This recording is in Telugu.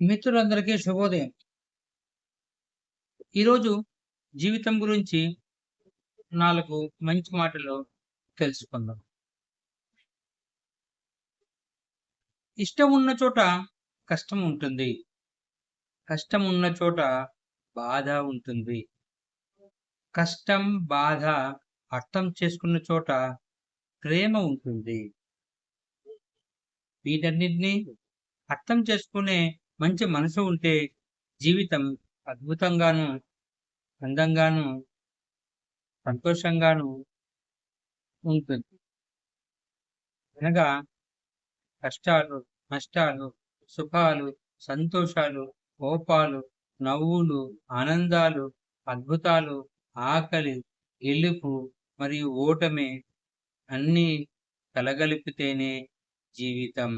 మిత్రులందరికీ శుభోదయం. ఈరోజు జీవితం గురించి నాలుగు మంచి మాటలు తెలుసుకుందాం. ఇష్టం ఉన్న చోట కష్టం ఉంటుంది. కష్టం ఉన్న చోట బాధ ఉంటుంది. కష్టం బాధ అర్థం చేసుకున్న చోట ప్రేమ ఉంటుంది. వీటన్నిటినీ అర్థం చేసుకునే మంచి మనసు ఉంటే జీవితం అద్భుతంగాను అందంగాను సంతోషంగాను ఉంటుంది. అనగా కష్టాలు నష్టాలు సుఖాలు సంతోషాలు కోపాలు నవ్వులు ఆనందాలు అద్భుతాలు ఆకలి గెలుపు మరియు ఓటమి అన్నీ కలగలిపితేనే జీవితం.